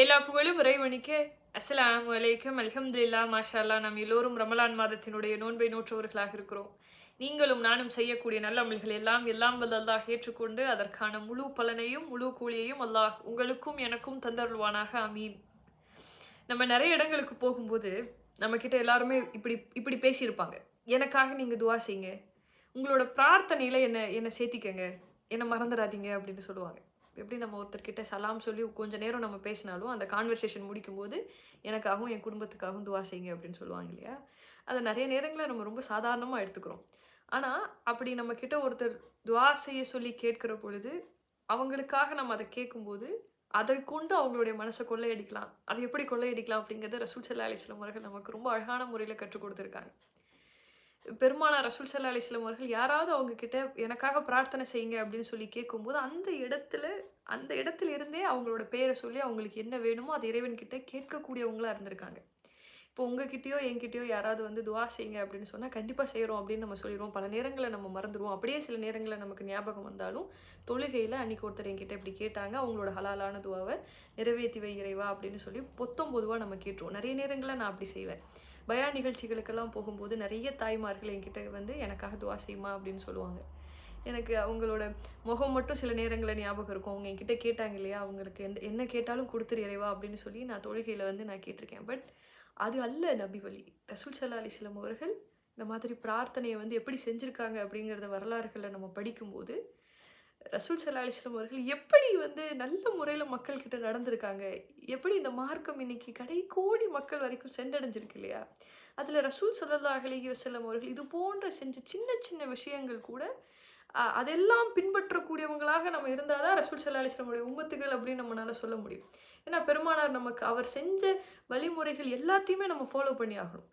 எல்லா புகழும் இறைவனுக்கு. அஸ்லாம் அலைக்கும். அலமதுல்லா மாஷால்லா நாம் எல்லோரும் ரமலான் மாதத்தினுடைய நோன்பை நோற்றவர்களாக இருக்கிறோம். நீங்களும் நானும் செய்யக்கூடிய நல்ல அமல்கள் எல்லாம் எல்லாம் வல்ல ஏற்றுக்கொண்டு அதற்கான முழு பலனையும் முழு கூலியையும் அல்லாஹ் உங்களுக்கும் எனக்கும் தந்தருள்வானாக. அமீன் நம்ம நிறைய இடங்களுக்கு போகும்போது நம்மக்கிட்ட எல்லாருமே இப்படி இப்படி பேசியிருப்பாங்க. எனக்காக நீங்கள் துவா செய்யுங்க. உங்களோட பிரார்த்தனையில் என்னை என்னை சேர்த்திக்கங்க. என்னை மறந்துடாதீங்க அப்படின்னு சொல்லுவாங்க. எப்படி நம்ம ஒருத்தர்கிட்ட சலாம் சொல்லி கொஞ்சம் நேரம் நம்ம பேசினாலும் அந்த கான்வர்சேஷன் முடிக்கும்போது எனக்காகவும் என் குடும்பத்துக்காகவும் துவா செய்யுங்க அப்படின்னு சொல்லுவாங்க இல்லையா? அதை நிறைய நேரங்களில் நம்ம ரொம்ப சாதாரணமாக எடுத்துக்கிறோம். ஆனால் அப்படி நம்ம கிட்ட ஒருத்தர் துவா செய்ய சொல்லி கேட்கிற பொழுது அவங்களுக்காக நம்ம அதை கேட்கும்போது அதை கொண்டு அவங்களுடைய மனசை கொள்ளையடிக்கலாம். அதை எப்படி கொள்ளையடிக்கலாம் அப்படிங்கிறத ரசூல் சல்லா அலிஸ்லாம் அவர்கள் நமக்கு ரொம்ப அழகான முறையில் கற்றுக் கொடுத்துருக்காங்க. பெருமானா ரசூல் சல்லா அலிஸ்லாம் அவர்கள் யாராவது அவங்கக்கிட்ட எனக்காக பிரார்த்தனை செய்யுங்க அப்படின்னு சொல்லி கேட்கும்போது அந்த இடத்துல அந்த இடத்துல இருந்தே அவங்களோட பேரை சொல்லி அவங்களுக்கு என்ன வேணுமோ அது இறைவன் கேட்கக்கூடியவங்களாக கேட்கக்கூடியவங்களா இருந்திருக்காங்க. இப்போ உங்ககிட்டயோ என்கிட்டயோ யாராவது வந்து துவா செய்யுங்க அப்படின்னு சொன்னால் கண்டிப்பாக செய்கிறோம் அப்படின்னு நம்ம சொல்லிடுவோம். பல நேரங்களில் நம்ம மறந்துடுவோம். அப்படியே சில நேரங்களில் நமக்கு ஞாபகம் வந்தாலும் தொழுகையில் அன்னைக்கு ஒருத்தர் என்கிட்ட இப்படி கேட்டாங்க அவங்களோட ஹலாலான துவாவை நிறைவேற்றி வை இறைவா அப்படின்னு சொல்லி பொத்தம் பொதுவாக நம்ம கேட்டுருவோம். நிறைய நேரங்களில் நான் அப்படி செய்வேன். பயா நிகழ்ச்சிகளுக்கெல்லாம் போகும்போது நிறைய தாய்மார்கள் என்கிட்ட வந்து எனக்காக துவா செய்யுமா அப்படின்னு சொல்லுவாங்க. எனக்கு அவங்களோட முகம் மட்டும் சில நேரங்களில் ஞாபகம் இருக்கும். அவங்க என்கிட்ட கேட்டாங்க இல்லையா அவங்களுக்கு எந்த என்ன கேட்டாலும் கொடுத்துரு இறைவா அப்படின்னு சொல்லி நான் தொழுகையில் வந்து நான் கேட்டிருக்கேன். பட் அது அல்ல நபி வழி ரசூல் சல்லா அலிஸ்லம் அவர்கள் இந்த மாதிரி பிரார்த்தனையை வந்து எப்படி செஞ்சுருக்காங்க அப்படிங்கிறத வரலாறுகளை நம்ம படிக்கும்போது ரசூல் சல்லா அலிஸ்லாம் அவர்கள் எப்படி வந்து நல்ல முறையில் மக்கள்கிட்ட நடந்திருக்காங்க? எப்படி இந்த மார்க்கம் இன்னைக்கு கடை கோடி மக்கள் வரைக்கும் சென்றடைஞ்சிருக்கு இல்லையா? அதில் ரசூல் சல்லா அலி வசல்லம் அவர்கள் இது போன்ற செஞ்ச சின்ன சின்ன விஷயங்கள் கூட அதெல்லாம் பின்பற்றக்கூடியவங்களாக நம்ம இருந்தால் தான் ரசூல் சல்லா அலிஸ்லாமுடைய உம்மத்துகள் அப்படின்னு நம்மளால சொல்ல முடியும். ஏன்னா பெருமானார் நமக்கு அவர் செஞ்ச வழிமுறைகள் எல்லாத்தையுமே நம்ம ஃபாலோ பண்ணி ஆகணும்.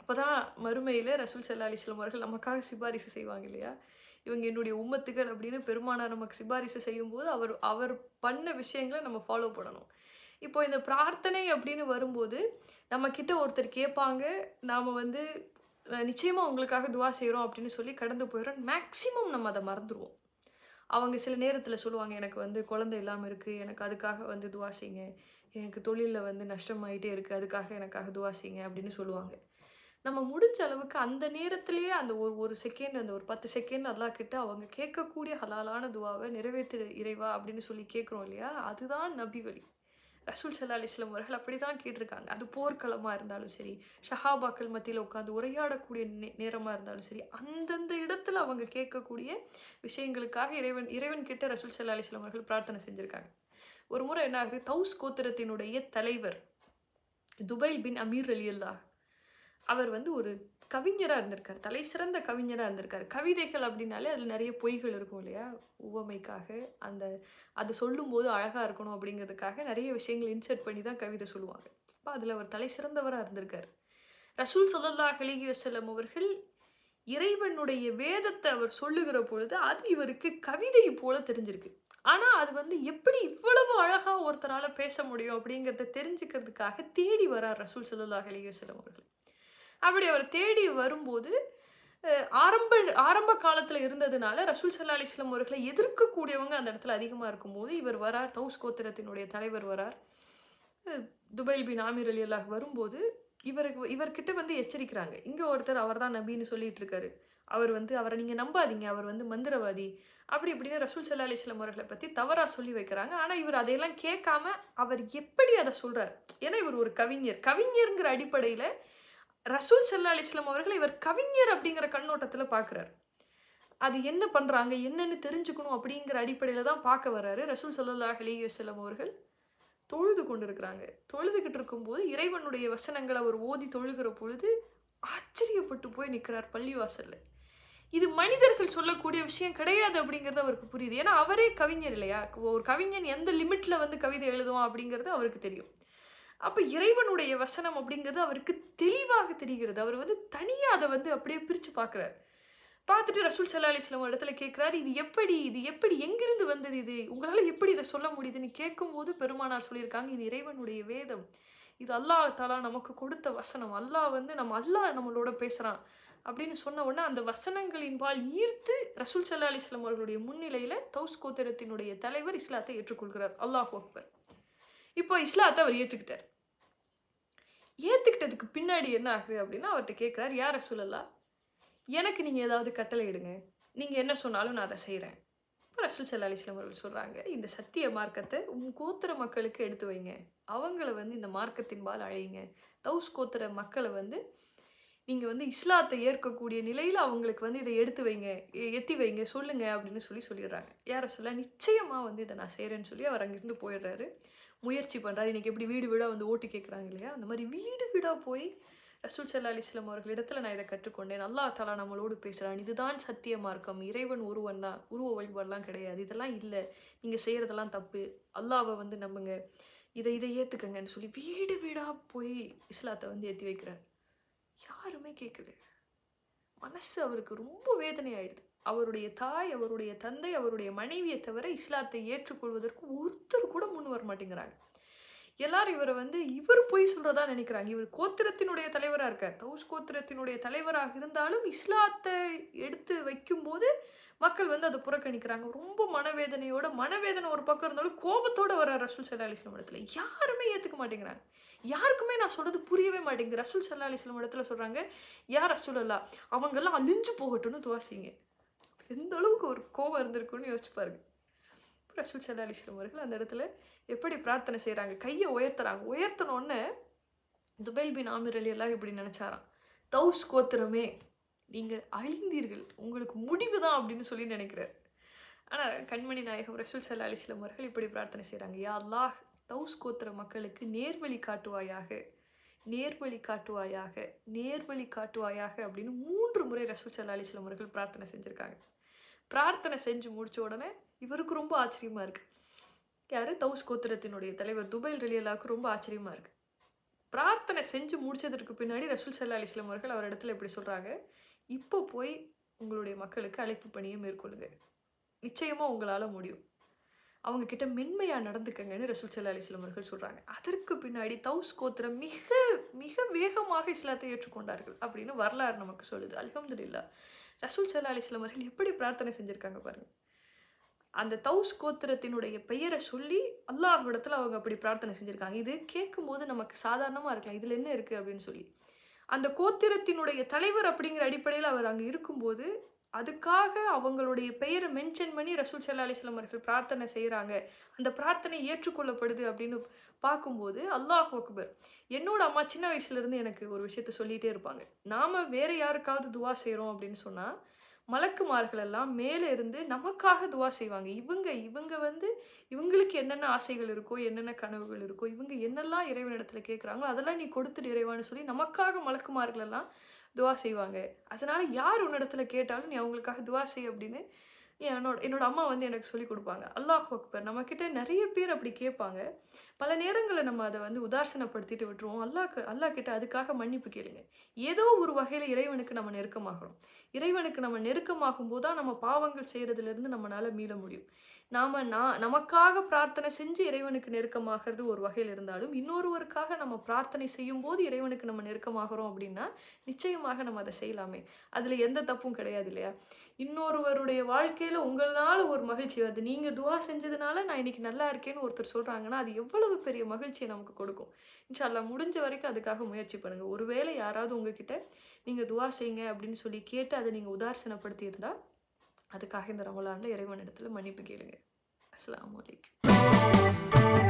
அப்போ தான் மறுமையில் ரசூல் சல்லா அலிஸ்லாம் அவர்கள் நமக்காக சிபாரிசு செய்வாங்க இல்லையா? இவங்க என்னுடைய உம்மத்துகள் அப்படின்னு பெருமானார் நமக்கு சிபாரிசு செய்யும்போது அவர் அவர் பண்ண விஷயங்களை நம்ம ஃபாலோ பண்ணணும். இப்போ இந்த பிரார்த்தனை அப்படின்னு வரும்போது நம்ம ஒருத்தர் கேட்பாங்க நாம் வந்து நிச்சயமாக உங்களுக்காக துவா செய்கிறோம் அப்படின்னு சொல்லி கடந்து போயிடுறோம். மேக்ஸிமம் நம்ம அதை மறந்துடுவோம் அவங்க சில நேரத்தில் சொல்லுவாங்க எனக்கு வந்து குழந்தை இல்லாமல் இருக்குது எனக்கு அதுக்காக வந்து துவா செய்யுங்க. எனக்கு தொழிலில் வந்து நஷ்டமாயிட்டே இருக்குது அதுக்காக எனக்காக துவா செய்யுங்க அப்படின்னு சொல்லுவாங்க. நம்ம முடிஞ்ச அளவுக்கு அந்த நேரத்திலேயே அந்த ஒரு ஒரு செகண்ட் அந்த ஒரு பத்து செகண்ட் அதெல்லாம் கிட்ட அவங்க கேட்கக்கூடிய ஹலாலான துவாவை நிறைவேற்று இறைவா அப்படின்னு சொல்லி கேட்குறோம் இல்லையா? அதுதான் நபி வழி. ரசூல் சல்லா அலிஸ்லாம் அவர்கள் அப்படி தான் கேட்டிருக்காங்க. அது போர்க்களமாக இருந்தாலும் சரி ஷஹாபாக்கள் மத்தியில் உட்காந்து உரையாடக்கூடிய நே நேரமாக இருந்தாலும் சரி அந்தந்த இடத்துல அவங்க கேட்கக்கூடிய விஷயங்களுக்காக இறைவன் இறைவன் கிட்ட ரசூல் சல்லா அலிஸ்லாம் அவர்கள் பிரார்த்தனை செஞ்சுருக்காங்க. ஒரு முறை என்ன ஆகுது? தௌஸ் கோத்திரத்தினுடைய தலைவர் துபைல் பின் அமீர் அலி அல்லா அவர் வந்து ஒரு கவிஞராக இருந்திருக்கார். தலை சிறந்த கவிஞராக இருந்திருக்கார். கவிதைகள் அப்படின்னாலே அதில் நிறைய பொய்கள் இருக்கும் இல்லையா? உவமைக்காக அந்த அது சொல்லும்போது அழகாக இருக்கணும் அப்படிங்கிறதுக்காக நிறைய விஷயங்கள் இன்சர்ட் பண்ணி தான் கவிதை சொல்லுவாங்க. அப்போ அதில் அவர் தலை சிறந்தவராக இருந்திருக்கார். ரசூல் ஸல்லல்லாஹு அலைஹி வசலம் அவர்கள் இறைவனுடைய வேதத்தை அவர் சொல்லுகிற பொழுது அது இவருக்கு கவிதை போல தெரிஞ்சிருக்கு. ஆனால் அது வந்து எப்படி இவ்வளவு அழகாக ஒருத்தரால் பேச முடியும் அப்படிங்கிறத தெரிஞ்சுக்கிறதுக்காக தேடி வரார் ரசூல் ஸல்லல்லாஹு அலைஹி வஸல்லம் அவர்கள். அப்படி அவர் தேடி வரும்போது ஆரம்ப ஆரம்ப காலத்தில் இருந்ததுனால ரசூல் சல்லா அலிஸ்லாம் அவர்களை எதிர்க்கக்கூடியவங்க அந்த இடத்துல அதிகமாக இருக்கும்போது இவர் வரார். தௌஸ் கோத்திரத்தினுடைய தலைவர் வரார். துபைல் பின் ஆமீர் அலி அல்லாஹ் வரும்போது இவருக்கு இவர்கிட்ட வந்து எச்சரிக்கிறாங்க. இங்கே ஒருத்தர் அவர் தான் நபின்னு சொல்லிட்டு இருக்காரு அவர் வந்து அவரை நீங்கள் நம்பாதீங்க. அவர் வந்து மந்திரவாதி. அப்படி இப்படின்னு ரசூல் சல்லா அலிஸ்லாம் அவர்களை பற்றி தவறாக சொல்லி வைக்கிறாங்க. ஆனால் இவர் அதையெல்லாம் கேட்காம அவர் எப்படி அதை சொல்கிறார் ஏன்னா இவர் ஒரு கவிஞர். கவிஞருங்கிற அடிப்படையில் ரசூல் சல்லா அலிஸ்லாம் அவர்கள் இவர் கவிஞர் அப்படிங்கிற கண்ணோட்டத்தில் பார்க்குறாரு அது என்ன பண்ணுறாங்க என்னென்னு தெரிஞ்சுக்கணும் அப்படிங்கிற அடிப்படையில் தான் பார்க்க வர்றாரு ரசூல் சல்லல்லாஹ் அலி வஸல்லம் அவர்கள். தொழுது கொண்டிருக்கிறாங்க. தொழுதுகிட்டு இருக்கும்போது இறைவனுடைய வசனங்களை அவர் ஓதி தொழுகிற பொழுது ஆச்சரியப்பட்டு போய் நிற்கிறார் பள்ளிவாசலில். இது மனிதர்கள் சொல்லக்கூடிய விஷயம் கிடையாது அப்படிங்கிறது அவருக்கு புரியுது. ஏன்னா அவரே கவிஞர் இல்லையா? ஒரு கவிஞன் எந்த லிமிட்ல வந்து கவிதை எழுதுவான் அப்படிங்கிறது அவருக்கு தெரியும். அப்போ இறைவனுடைய வசனம் அப்படிங்கிறது அவருக்கு தெளிவாக தெரிகிறது. அவர் வந்து தனியாக அதை வந்து அப்படியே பிரித்து பார்க்குறாரு. பார்த்துட்டு ரசூல் சல்லா அலிஸ்லாம் இடத்துல கேட்குறாரு இது எப்படி இது எப்படி எங்கிருந்து வந்தது இது? உங்களால் எப்படி இதை சொல்ல முடியுதுன்னு கேட்கும்போது பெருமானார் சொல்லியிருக்காங்க இது இறைவனுடைய வேதம். இது அல்லாஹ் தாலா நமக்கு கொடுத்த வசனம். அல்லாஹ் வந்து நம்ம அல்லாஹ் நம்மளோட பேசுகிறான் அப்படின்னு சொன்ன உடனே அந்த வசனங்களின்பால் ஈர்த்து ரசூல் சல்லா அலிஸ்லாம் அவர்களுடைய முன்னிலையில் தௌஸ் கோத்திரத்தினுடைய தலைவர் இஸ்லாத்தை ஏற்றுக்கொள்கிறார். அல்லாஹ் அக்பர். இப்போ இஸ்லாத்தை அவர் ஏற்றுக்கிட்டார் ஏற்றுக்கிட்டதுக்கு பின்னாடி என்ன ஆகுது அப்படின்னா அவர்கிட்ட கேட்குறாரு யாரை சொல்லலாம் எனக்கு நீங்கள் ஏதாவது கட்டளை இடுங்க நீங்கள் என்ன சொன்னாலும் நான் அதை செய்கிறேன் இப்போ ரசூல் சல்லா அலிஸ்லாம் அவர்கள் சொல்கிறாங்க இந்த சத்திய மார்க்கத்தை உன் கோத்திர மக்களுக்கு எடுத்து வைங்க. அவங்கள வந்து இந்த மார்க்கத்தின்பால் அழையுங்க. தௌஸ் கோத்திர மக்களை வந்து நீங்கள் வந்து இஸ்லாத்தை ஏற்கக்கூடிய நிலையில் அவங்களுக்கு வந்து இதை எடுத்து வைங்க எத்தி வைங்க சொல்லுங்கள் அப்படின்னு சொல்லி சொல்லிடுறாங்க. யாரை சொல்ல நிச்சயமாக வந்து இதை நான் செய்கிறேன்னு சொல்லி அவர் அங்கேருந்து போயிடுறாரு. முயற்சி பண்ணுறாரு இன்றைக்கி எப்படி வீடு வீடாக வந்து ஓட்டு கேட்குறாங்க இல்லையா? அந்த மாதிரி வீடு வீடாக போய் ரசூல் சல்லா அலிஸ்லாம் அவர்களிடத்துல நான் இதை கற்றுக்கொண்டேன். நல்லா தலா நம்மளோடு பேசுகிறான் இதுதான் சத்திய மார்க்கம். இறைவன் ஒருவன் தான். உருவ வழிபாடெலாம் கிடையாது. இதெல்லாம் இல்லை. நீங்கள் செய்கிறதெல்லாம் தப்பு. அல்லாவை வந்து நம்புங்க. இதை இதை ஏற்றுக்கங்கன்னு சொல்லி வீடு வீடாக போய் இஸ்லாத்தை வந்து ஏற்றி வைக்கிறார். யாருமே கேட்கல. மனசு அவருக்கு ரொம்ப வேதனை ஆயிடுது அவருடைய தாய் அவருடைய தந்தை அவருடைய மனைவியை தவிர இஸ்லாத்தை ஏற்றுக்கொள்வதற்கு ஒருத்தர் கூட முன் வர மாட்டேங்கிறாங்க. எல்லாரும் இவரை வந்து இவர் போய் சொல்கிறதா நினைக்கிறாங்க. இவர் கோத்திரத்தினுடைய தலைவராக இருக்கார். தௌஸ் கோத்திரத்தினுடைய தலைவராக இருந்தாலும் இஸ்லாத்தை எடுத்து வைக்கும்போது மக்கள் வந்து அதை புறக்கணிக்கிறாங்க. ரொம்ப மனவேதனையோட மனவேதனை ஒரு பக்கம் இருந்தாலும் கோபத்தோட வர ரசூல் சல்லா அலிஸ்லாம் இடத்துல. யாருமே ஏற்றுக்க மாட்டேங்கிறாங்க. யாருக்குமே நான் சொல்கிறது புரியவே மாட்டேங்குது. ரசூல் சல்லா அலிஸ்லாம் இடத்துல சொல்கிறாங்க யார் ரசூல் அல்லா அவங்கெல்லாம் அழிஞ்சு போகட்டும்னு துவாசிங்க எந்த அளவுக்கு ஒரு கோபம் இருந்திருக்குன்னு யோசிச்சு பாருங்க. ரசூல் சல்லா அவர்கள் அந்த இடத்துல எப்படி பிரார்த்தனை செய்கிறாங்க கையை உயர்த்துறாங்க. உயர்த்தினோடனே துபைல் பின் ஆமிர் அலி எல்லாம் இப்படி நினச்சாராம். தௌஸ் கோத்திரமே நீங்கள் அழிந்தீர்கள். உங்களுக்கு முடிவு தான் அப்படின்னு சொல்லி நினைக்கிறார். ஆனால் கண்மணி நாயகம் ரசூல் சல்லா அலிஸ்லம் அவர்கள் இப்படி பிரார்த்தனை செய்கிறாங்க யா அல்லாஹ் தௌஸ் கோத்திர மக்களுக்கு நேர்வழி காட்டுவாயாக நேர்வழி காட்டுவாயாக நேர்வழி காட்டுவாயாக அப்படின்னு மூன்று முறை ரசூல் சல்லா அலிஸ்லம் அவர்கள் பிரார்த்தனை செஞ்சுருக்காங்க. பிரார்த்தனை செஞ்சு முடித்த உடனே இவருக்கு ரொம்ப ஆச்சரியமாக இருக்குது யார்? தௌஸ் கோத்திரத்தினுடைய தலைவர் துபைல் ரலியலாவுக்கு ரொம்ப ஆச்சரியமாக இருக்குது பிரார்த்தனை செஞ்சு முடித்ததற்கு பின்னாடி ரசூல் சல்லா அலிஸ்லாம் அவர்கள் அவர் இடத்துல இப்படி சொல்கிறாங்க இப்போ போய் உங்களுடைய மக்களுக்கு அழைப்பு பணியை மேற்கொள்ளுங்க. நிச்சயமாக உங்களால் முடியும். அவங்க கிட்ட மென்மையாக நடந்துக்கங்கன்னு ரசூல் சல்லா அலிஸ்லம் அவர்கள் சொல்கிறாங்க அதற்கு பின்னாடி தௌஸ் கோத்திரம் மிக மிக வேகமாக இஸ்லாத்தை ஏற்றுக்கொண்டார்கள் அப்படின்னு வரலாறு நமக்கு சொல்லுது. அல்ஹம்துலில்லாஹ். ரசூல் சல்லா அலிஸ்லாம் அவர்கள் எப்படி பிரார்த்தனை செஞ்சுருக்காங்க பாருங்கள் அந்த தௌஸ் கோத்திரத்தினுடைய பெயரை சொல்லி அல்லாஹ் இடத்துல அவங்க அப்படி பிரார்த்தனை செஞ்சுருக்காங்க. இது கேட்கும்போது நமக்கு சாதாரணமாக இருக்கலாம். இதில் என்ன இருக்குது அப்படின்னு சொல்லி. அந்த கோத்திரத்தினுடைய தலைவர் அப்படிங்கிற அடிப்படையில் அவர் அங்கே இருக்கும்போது அதுக்காக அவங்களுடைய பெயரை மென்ஷன் பண்ணி ரசூல் சல்லா அலிஸ்லாம் அவர்கள் பிரார்த்தனை செய்கிறாங்க அந்த பிரார்த்தனை ஏற்றுக்கொள்ளப்படுது அப்படின்னு பார்க்கும்போது அல்லாஹ் அக்பர் என்னோட அம்மா சின்ன வயசுலேருந்து எனக்கு ஒரு விஷயத்த சொல்லிகிட்டே இருப்பாங்க. நாம் வேறு யாருக்காவது துவா செய்கிறோம் அப்படின்னு சொன்னால் மலக்குமார்கள் எல்லாம் மேலே இருந்து நமக்காக துவா செய்வாங்க. இவங்க இவங்க வந்து இவங்களுக்கு என்னென்ன ஆசைகள் இருக்கோ என்னென்ன கனவுகள் இருக்கோ இவங்க என்னெல்லாம் இறைவனிடத்தில் கேட்குறாங்களோ அதெல்லாம் நீ கொடுத்துட்டு இறைவான்னு சொல்லி நமக்காக மலக்குமார்கள் எல்லாம் துவா செய்வாங்க. அதனால யார் உன்னிடத்துல கேட்டாலும் நீ அவங்களுக்காக துவா செய் அப்படின்னு என்னோட என்னோட அம்மா வந்து எனக்கு சொல்லி கொடுப்பாங்க. அல்லாஹ் அக்பர். நம்மக்கிட்ட நிறைய பேர் அப்படி கேட்பாங்க. பல நேரங்களில் நம்ம அதை வந்து உதாசனப்படுத்திட்டு விட்டுருவோம். அல்லாஹ் அல்லாஹ் கிட்ட அதுக்காக மன்னிப்பு கேளுங்க. ஏதோ ஒரு வகையில் இறைவனுக்கு நம்ம நெருக்கமாகணும். இறைவனுக்கு நம்ம நெருக்கமாகும் போது தான் நம்ம பாவங்கள் செய்கிறதுலேருந்து நம்மளால மீள முடியும். நாம் நான் நமக்காக பிரார்த்தனை செஞ்சு இறைவனுக்கு நெருக்கமாகிறது ஒரு வகையில் இருந்தாலும் இன்னொருவருக்காக நம்ம பிரார்த்தனை செய்யும் போது இறைவனுக்கு நம்ம நெருக்கமாகிறோம் அப்படின்னா நிச்சயமாக நம்ம அதை செய்யலாமே. அதில் எந்த தப்பும் கிடையாது இல்லையா? இன்னொருவருடைய வாழ்க்கையில் உங்களால் ஒரு மகிழ்ச்சி வருது. நீங்கள் துவா செஞ்சதுனால நான் இன்னைக்கு நல்லா இருக்கேன்னு ஒருத்தர் சொல்கிறாங்கன்னா அது எவ்வளவு பெரிய மகிழ்ச்சியை நமக்கு கொடுக்கும். இன்ஷால்லா முடிஞ்ச வரைக்கும் அதுக்காக முயற்சி பண்ணுங்கள் ஒருவேளை யாராவது உங்ககிட்ட நீங்கள் துவா செய்யுங்க அப்படின்னு சொல்லி கேட்டு அதை நீங்கள் உதாசீனப்படுத்தியிருந்தால் அதுக்காக இந்த ரமலானில் இடத்துல மன்னிப்பு கேளுங்க. Assalamu alaikum.